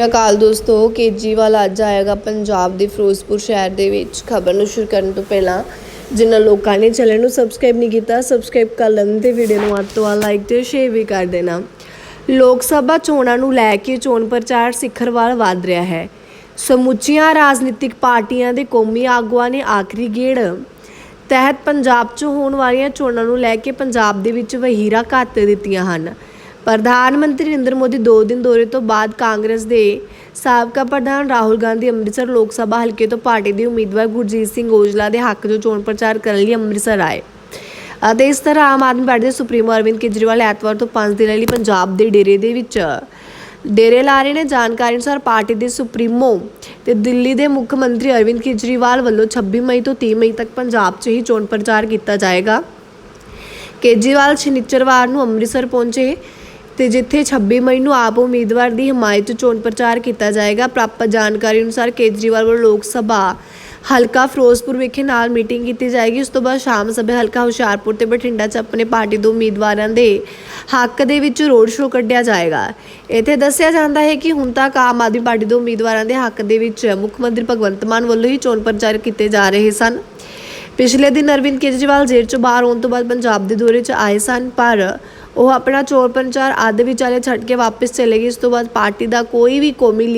ਸਤਿ ਅਕਾਲ ਦੋਸਤੋ ਕੇਜਰੀਵਾਲ ਅੱਜ ਆਏਗਾ ਪੰਜਾਬ ਦੇ ਫਿਰੋਜ਼ਪੁਰ ਸ਼ਹਿਰ ਦੇ ਵਿੱਚ। ਖਬਰ ਨੂੰ ਸ਼ੁਰੂ ਕਰਨ ਤੋਂ ਪਹਿਲਾਂ ਜਿਨ੍ਹਾਂ ਲੋਕਾਂ ਨੇ ਚੈਨਲ ਨੂੰ ਸਬਸਕ੍ਰਾਈਬ ਨਹੀਂ ਕੀਤਾ ਸਬਸਕ੍ਰਾਈਬ ਕਰ ਲੈਣ ਤੇ ਵੀਡੀਓ ਨੂੰ ਵੱਧ ਤੋਂ ਵੱਧ ਲਾਈਕ ਤੇ ਸ਼ੇਅਰ ਵੀ ਕਰ ਦੇਣਾ। ਲੋਕ ਸਭਾ ਚੋਣਾਂ ਨੂੰ ਲੈ ਕੇ ਚੋਣ ਪ੍ਰਚਾਰ ਸਿਖਰ ਵੱਲ ਵਧ ਰਿਹਾ ਹੈ। ਸਮੁੱਚੀਆਂ ਰਾਜਨੀਤਿਕ ਪਾਰਟੀਆਂ ਦੇ ਕੌਮੀ ਆਗੂਆਂ ਨੇ ਆਖਰੀ ਗੇੜ। ਤਹਿਤ ਪੰਜਾਬ 'ਚ ਹੋਣ ਵਾਲੀਆਂ ਚੋਣਾਂ ਨੂੰ ਲੈ ਕੇ ਪੰਜਾਬ ਦੇ ਵਿੱਚ ਵਹੀਰਾਂ ਘੱਟ ਦਿੱਤੀਆਂ ਹਨ। ਪ੍ਰਧਾਨ ਮੰਤਰੀ ਨਰਿੰਦਰ ਮੋਦੀ ਦੋ ਦਿਨ ਦੌਰੇ ਤੋਂ ਬਾਅਦ ਕਾਂਗਰਸ ਦੇ ਸਾਬਕਾ ਪ੍ਰਧਾਨ ਰਾਹੁਲ ਗਾਂਧੀ ਅੰਮ੍ਰਿਤਸਰ ਲੋਕ ਸਭਾ ਹਲਕੇ ਤੋਂ ਪਾਰਟੀ ਦੇ ਉਮੀਦਵਾਰ ਗੁਰਜੀਤ ਸਿੰਘ ਔਜਲਾ ਦੇ ਹੱਕ 'ਚ ਚੋਣ ਪ੍ਰਚਾਰ ਕਰਨ ਲਈ ਅੰਮ੍ਰਿਤਸਰ ਆਏ। ਅਤੇ ਇਸ ਤਰ੍ਹਾਂ ਆਮ ਆਦਮੀ ਪਾਰਟੀ ਦੇ ਸੁਪਰੀਮੋ ਅਰਵਿੰਦ ਕੇਜਰੀਵਾਲ ਐਤਵਾਰ ਤੋਂ 5 ਦਿਨਾਂ ਲਈ ਪੰਜਾਬ ਦੇ ਡੇਰੇ ਦੇ ਵਿੱਚ ਡੇਰੇ ਲਾ ਰਹੇ ਨੇ। ਜਾਣਕਾਰੀ ਅਨੁਸਾਰ ਪਾਰਟੀ ਦੇ ਸੁਪਰੀਮੋ ਤੇ ਦਿੱਲੀ ਦੇ ਮੁੱਖ ਮੰਤਰੀ ਅਰਵਿੰਦ ਕੇਜਰੀਵਾਲ ਵੱਲੋਂ 26 ਮਈ ਤੋਂ 30 ਮਈ ਤੱਕ ਪੰਜਾਬ 'ਚ ਹੀ ਚੋਣ ਪ੍ਰਚਾਰ ਕੀਤਾ ਜਾਏਗਾ। ਕੇਜਰੀਵਾਲ ਸ਼ਨੀਚਰਵਾਰ ਨੂੰ ਅੰਮ੍ਰਿਤਸਰ ਪਹੁੰਚੇ। ਤੇ ਜਿੱਥੇ 26 ਮਈ ਨੂੰ ਆਪ ਉਮੀਦਵਾਰ ਦੀ ਹਮਾਇਤ 'ਚ ਚੋਣ ਪ੍ਰਚਾਰ ਕੀਤਾ ਜਾਏਗਾ, ਪ੍ਰਾਪਤ ਜਾਣਕਾਰੀ ਅਨੁਸਾਰ ਕੇਜਰੀਵਾਲ ਵੱਲੋਂ ਲੋਕ ਸਭਾ ਹਲਕਾ ਫਿਰੋਜ਼ਪੁਰ ਵਿਖੇ ਨਾਲ ਮੀਟਿੰਗ ਕੀਤੀ ਜਾਏਗੀ। ਉਸ ਤੋਂ ਬਾਅਦ ਸ਼ਾਮ ਸਭੇ ਹਲਕਾ ਹੁਸ਼ਿਆਰਪੁਰ ਤੇ ਬਠਿੰਡਾ 'ਚ ਆਪਣੇ ਪਾਰਟੀ ਦੇ ਉਮੀਦਵਾਰਾਂ ਦੇ ਹੱਕ ਦੇ ਵਿੱਚ ਰੋਡ ਸ਼ੋਅ ਕੱਢਿਆ ਜਾਏਗਾ। ਇੱਥੇ ਦੱਸਿਆ ਜਾਂਦਾ ਹੈ ਕਿ ਹੁਣ ਤੱਕ ਆਮ ਆਦਮੀ ਪਾਰਟੀ ਦੇ ਉਮੀਦਵਾਰਾਂ ਦੇ ਹੱਕ ਦੇ ਵਿੱਚ ਮੁੱਖ ਮੰਤਰੀ ਭਗਵੰਤ ਮਾਨ ਵੱਲੋਂ ਹੀ ਚੋਣ ਪ੍ਰਚਾਰ ਕੀਤੇ ਜਾ ਰਹੇ ਸਨ। ਪਿਛਲੇ ਦਿਨ ਅਰਵਿੰਦ ਕੇਜਰੀਵਾਲ ਜੇਲ੍ਹ ਚੋਂ ਬਾਹਰ ਆਉਣ ਤੋਂ ਬਾਅਦ ਪੰਜਾਬ ਦੇ ਦੌਰੇ 'ਚ ਆਏ ਸਨ, ਪਰ ਉਹ ਆਪਣਾ ਚੋਣ ਪ੍ਰਚਾਰ ਅੱਧ ਵਿਚਾਲੇ ਛੱਡ ਕੇ ਵਾਪਸ ਚਲੇ ਗਏ। ਇਸ ਤੋਂ ਬਾਅਦ ਪਾਰਟੀ ਦਾ ਕੋਈ ਵੀ ਕੌਮੀ